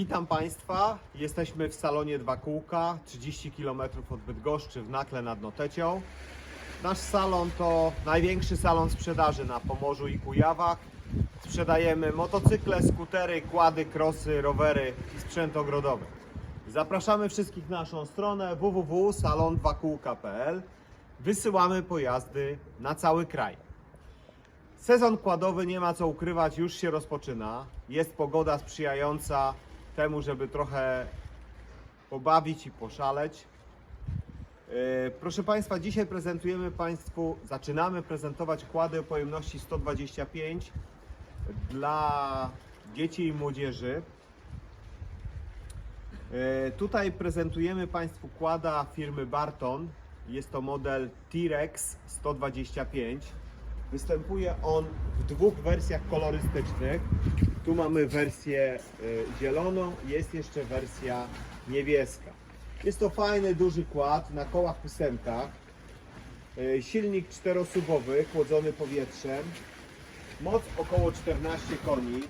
Witam Państwa. Jesteśmy w salonie Dwa Kółka, 30 km od Bydgoszczy w Nakle nad Notecią. Nasz salon to największy salon sprzedaży na Pomorzu i Kujawach. Sprzedajemy motocykle, skutery, kłady, krosy, rowery i sprzęt ogrodowy. Zapraszamy wszystkich na naszą stronę www.salon2kółka.pl. Wysyłamy pojazdy na cały kraj. Sezon kładowy nie ma co ukrywać, już się rozpoczyna. Jest pogoda sprzyjająca temu, żeby trochę pobawić i poszaleć. Yy, Proszę Państwa, dzisiaj prezentujemy Państwu, zaczynamy prezentować kłady o pojemności 125 dla dzieci i młodzieży. Yy, Tutaj prezentujemy Państwu kłada firmy Barton. Jest to model T-Rex 125. Występuje on w dwóch wersjach kolorystycznych. Tu mamy wersję y, zieloną, jest jeszcze wersja niebieska. Jest to fajny, duży kład na kołach ósemkach. Y, Silnik czterosubowy, chłodzony powietrzem. Moc około 14 koni.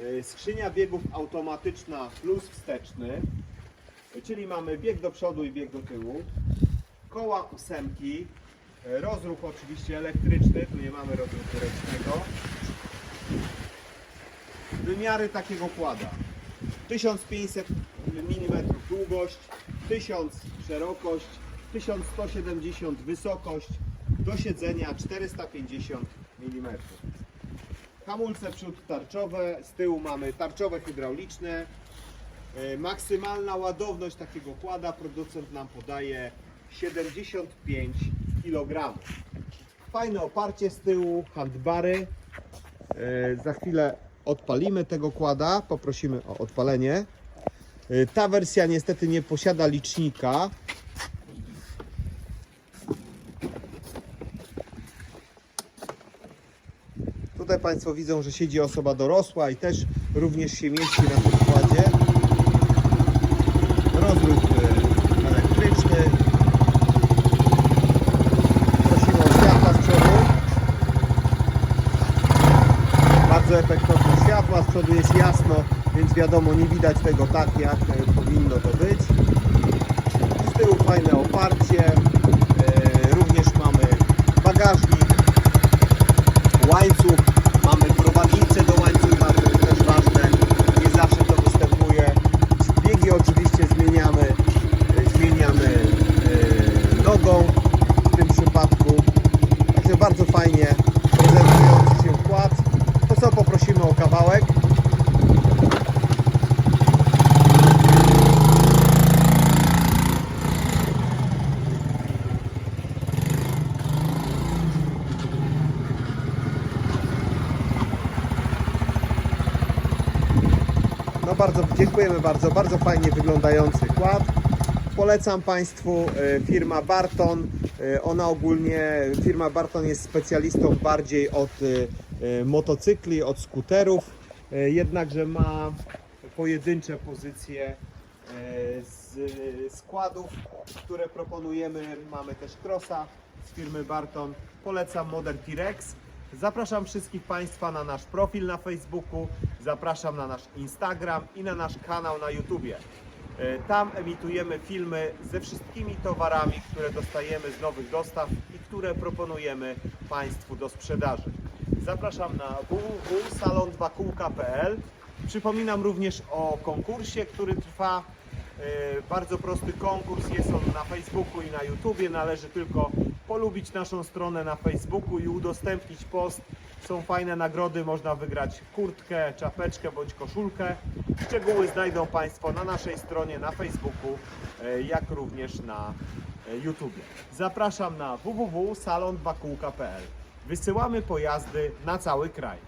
Y, Skrzynia biegów automatyczna plus wsteczny. Czyli mamy bieg do przodu i bieg do tyłu. Koła ósemki. E, Rozruch oczywiście elektryczny, tu nie mamy rozruchu ręcznego. Wymiary takiego kłada. 1500 mm długość, 1000 szerokość, 1170 wysokość, do siedzenia 450 mm. Hamulce przód tarczowe, z tyłu mamy tarczowe hydrauliczne. E, Maksymalna ładowność takiego kłada producent nam podaje 75 kg. Fajne oparcie z tyłu, handbary. E, Za chwilę odpalimy tego kłada, poprosimy o odpalenie. E, Ta wersja niestety nie posiada licznika. Tutaj Państwo widzą, że siedzi osoba dorosła i też również się mieści na tym kładzie. Rozruch e, elektryczny. Prosimy o światła z przodu. Bardzo efektowne światła, z przodu jest jasno, więc wiadomo, nie widać tego tak, jak e, powinno to być. Z tyłu fajne oparcie. E, Również mamy bagażnik, łańcuch, mamy prowadnicę do łańcucha, to jest też ważne, nie zawsze to występuje. Biegi oczywiście zmieniamy, e, zmieniamy e, nogą w tym przypadku. Także bardzo fajnie prezentujący się kład. To co, poprosimy o kawałek. No bardzo dziękujemy bardzo, bardzo fajnie wyglądający kład. Polecam Państwu e, firma Barton. E, Ona ogólnie, firma Barton jest specjalistą bardziej od e, motocykli, od skuterów, jednakże ma pojedyncze pozycje z składów, które proponujemy. Mamy też crossa z firmy Barton. Polecam model T-Rex. Zapraszam wszystkich Państwa na nasz profil na Facebooku, zapraszam na nasz Instagram i na nasz kanał na YouTubie. E, Tam emitujemy filmy ze wszystkimi towarami, które dostajemy z nowych dostaw i które proponujemy Państwu do sprzedaży. Zapraszam na www.salon2kółka.pl Przypominam również o konkursie, który trwa. E, Bardzo prosty konkurs, jest on na Facebooku i na YouTubie. Należy tylko polubić naszą stronę na Facebooku i udostępnić post. Są fajne nagrody, można wygrać kurtkę, czapeczkę bądź koszulkę. Szczegóły znajdą Państwo na naszej stronie na Facebooku, e, jak również na e, YouTubie. Zapraszam na www.salon2kółka.pl Wysyłamy pojazdy na cały kraj.